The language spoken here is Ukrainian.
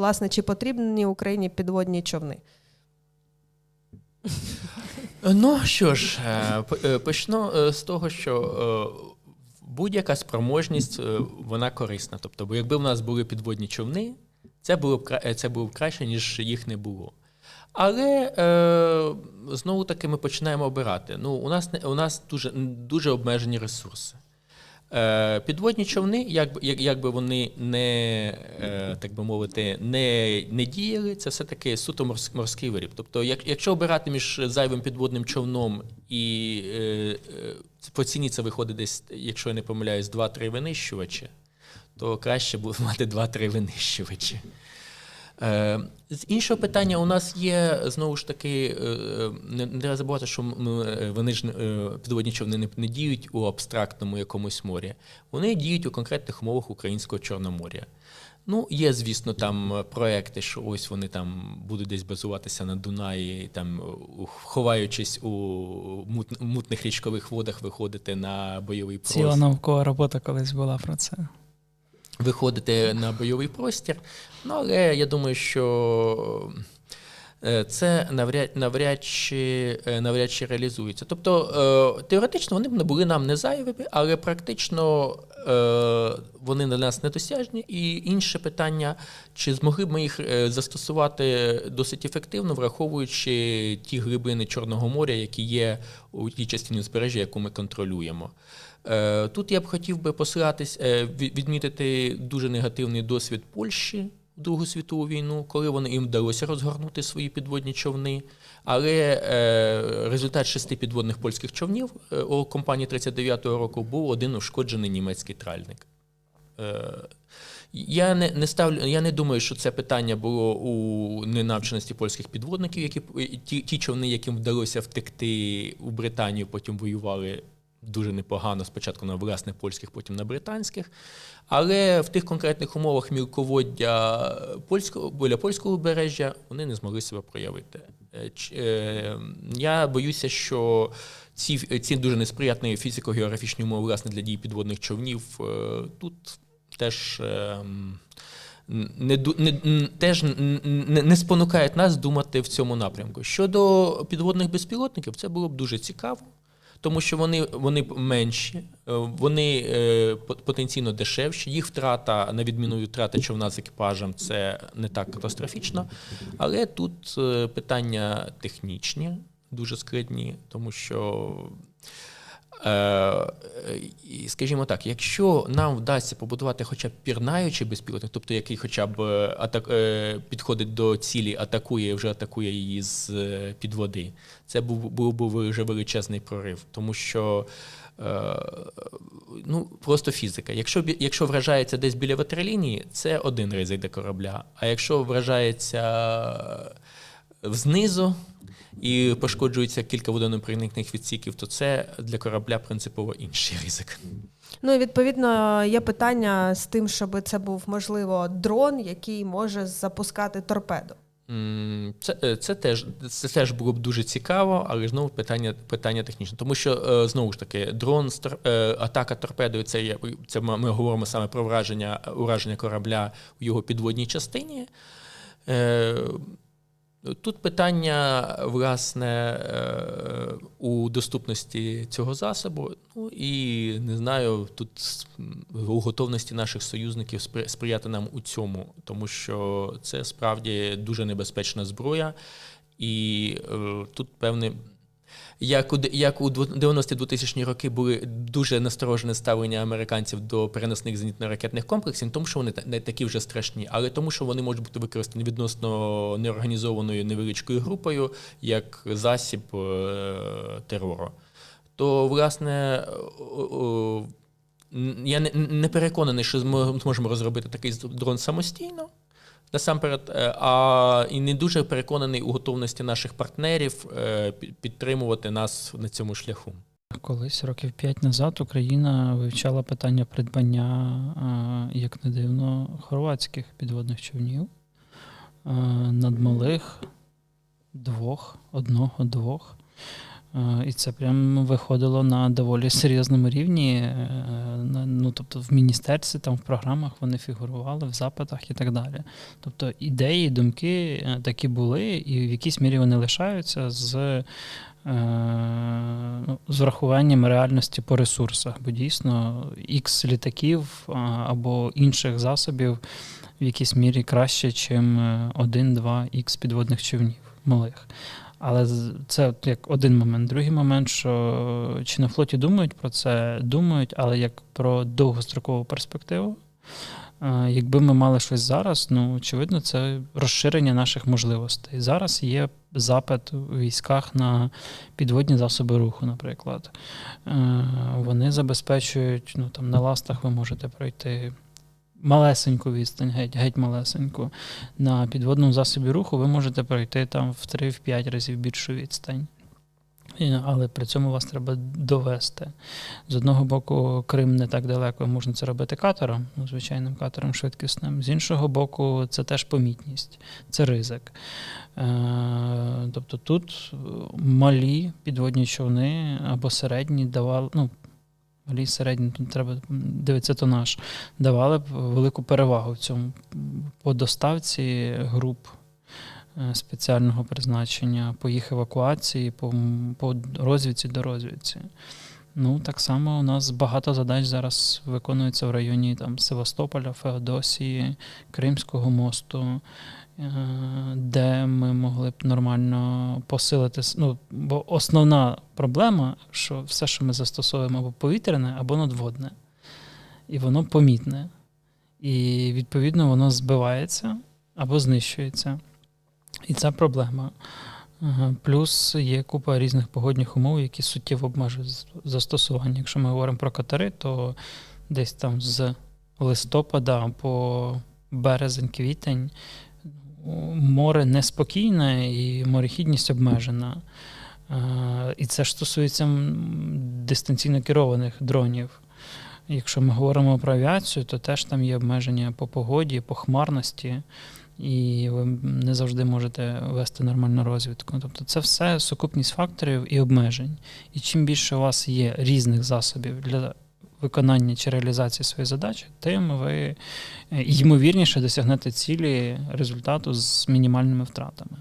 власне, чи потрібні Україні підводні човни? Ну що ж, е, е, почну е, з того, що будь-яка спроможність вона корисна. Тобто, бо якби в нас були підводні човни, це було б це було б краще, ніж їх не було. Але е, знову таки ми починаємо обирати. Ну, у нас у нас дуже, дуже обмежені ресурси. Е, підводні човни, як, як, як би вони не, е, так би мовити, не, не діяли, це все-таки суто морс- морський виріб. Тобто, як, якщо обирати між зайвим підводним човном і е, е, по ціні це виходить десь, якщо я не помиляюсь, 2-3 винищувачі, то краще буде мати 2-3 винищувачі. Е, З іншого питання, у нас є знову ж таки, е, не треба забувати, що е, вони ж підводні човни не, не діють у абстрактному якомусь морі. Вони діють у конкретних умовах українського Чорноморя. Ну, є, звісно, там проекти, що ось вони там будуть десь базуватися на Дунаї, там ховаючись у мут- мутних річкових водах, виходити на бойовий Ціла наукова робота колись була про це. Виходити на бойовий простір. Ну, але я думаю, що це навряд, навряд, чи, е, навряд чи реалізується. Тобто, е, теоретично вони б були нам не зайвими, але практично е, вони для нас недосяжні. І інше питання, чи змогли б ми їх е, застосувати досить ефективно, враховуючи ті глибини Чорного моря, які є у тій частині узбережжя, яку ми контролюємо. Е, Тут я б хотів би посилатись, е, відмітити дуже негативний досвід Польщі Другу світову війну, коли вони їм вдалося розгорнути свої підводні човни. Але е, результат шести підводних польських човнів е, у компанії 39-го року був один ушкоджений німецький тральник. Е, Я не, не ставлю, я не думаю, що це питання було у ненавченості польських підводників, які ті, ті човни, яким вдалося втекти у Британію, потім воювали дуже непогано, спочатку на власних польських, потім на британських. Але в тих конкретних умовах мілководдя польського біля польського узбережжя вони не змогли себе проявити. Е, е, Я боюся, що ці, ці дуже несприятні фізико-географічні умови власне для дій підводних човнів е, тут теж. ем, Не, не, теж не, не спонукають нас думати в цьому напрямку. Щодо підводних безпілотників, це було б дуже цікаво, тому що вони, вони менші, е, вони е, по- потенційно дешевші. Їх втрата, на відміну від втрати човна з екіпажем, це не так катастрофічно. Але тут е, питання технічні, дуже складні, тому що. Е, і, скажімо так, якщо нам вдасться побудувати хоча б пірнаючий безпілотник, тобто який хоча б е, атак, е, підходить до цілі, атакує, вже атакує її з під води, це був, був, був вже величезний прорив, тому що ну, просто фізика. Якщо, якщо вражається десь біля ватерлінії, це один ризик для корабля. А якщо вражається знизу і пошкоджується кілька водонепроникних відсіків, то це для корабля принципово інший ризик. Ну і відповідно є питання з тим, щоб це був можливо дрон, який може запускати торпеду. Це, е, це, теж, це теж було б дуже цікаво, але знову питання, питання технічне. Тому що, е, знову ж таки, дрон, е, атака торпедою це, є- це ми ми говоримо саме про враження, ураження корабля у його підводній частині. Тут питання, власне, е, у доступності цього засобу, ну і не знаю, тут у готовності наших союзників спри- сприяти нам у цьому, тому що це справді дуже небезпечна зброя, і е, тут певне. Як у, як у 90-2000 роки були дуже насторожене ставлення американців до переносних зенітно-ракетних комплексів, не тому що вони не такі вже страшні, але тому, що вони можуть бути використані відносно неорганізованою невеличкою групою як засіб е, терору. То, власне, я не, переконаний, що змо- зможемо розробити такий дрон самостійно. Насамперед, е, а і не дуже переконаний у готовності наших партнерів е, підтримувати нас на цьому шляху. Колись років п'ять назад Україна вивчала питання придбання, е, як не дивно, хорватських підводних човнів надмалих двох, одного, двох. Е, І це прям виходило на доволі серйозному рівні. е, Ну, тобто в міністерстві, там в програмах вони фігурували, в запитах і так далі. Тобто ідеї, думки е, такі були, і в якійсь мірі вони лишаються з, е, ну, з врахуванням реальності по ресурсах. Бо дійсно ікс літаків або інших засобів в якійсь мірі краще, ніж один-два ікс підводних човнів малих. Але це як один момент. Другий момент, що чи на флоті думають про це, думають, але як про довгострокову перспективу. Е, Якби ми мали щось зараз, ну очевидно, це розширення наших можливостей. Зараз є запит у військах на підводні засоби руху, наприклад. Е, Вони забезпечують, ну там на ластах ви можете пройти малесеньку відстань, геть, геть малесеньку. На підводному засобі руху ви можете пройти там в 3-5 разів більшу відстань. Але при цьому вас треба довести. З одного боку, Крим не так далеко, можна це робити катером, ну, звичайним катером швидкісним. З іншого боку, це теж помітність, це ризик. Е, тобто тут е, малі підводні човни або середні давали, ну, малі середні, тут треба дивитися тонаж, давали б велику перевагу в цьому по доставці груп е, спеціального призначення, по їх евакуації, по, по розвідці до розвідці. Ну, так само у нас багато задач зараз виконується в районі там, Севастополя, Феодосії, Кримського мосту, де ми могли б нормально посилити. Ну, бо основна проблема, що все, що ми застосовуємо або повітряне, або надводне. І воно помітне. І відповідно воно збивається або знищується. І це проблема. Плюс є купа різних погодних умов, які суттєво обмежують застосування. Якщо ми говоримо про катери, то десь там з листопада по березень-квітень море неспокійне і морехідність обмежена. Е, І це ж стосується дистанційно керованих дронів. Якщо ми говоримо про авіацію, то теж там є обмеження по погоді, по хмарності, і ви не завжди можете вести нормальну розвідку. Тобто це все сукупність факторів і обмежень. І чим більше у вас є різних засобів для виконання чи реалізації своєї задачі, тим ви е, ймовірніше досягнете цілі результату з мінімальними втратами.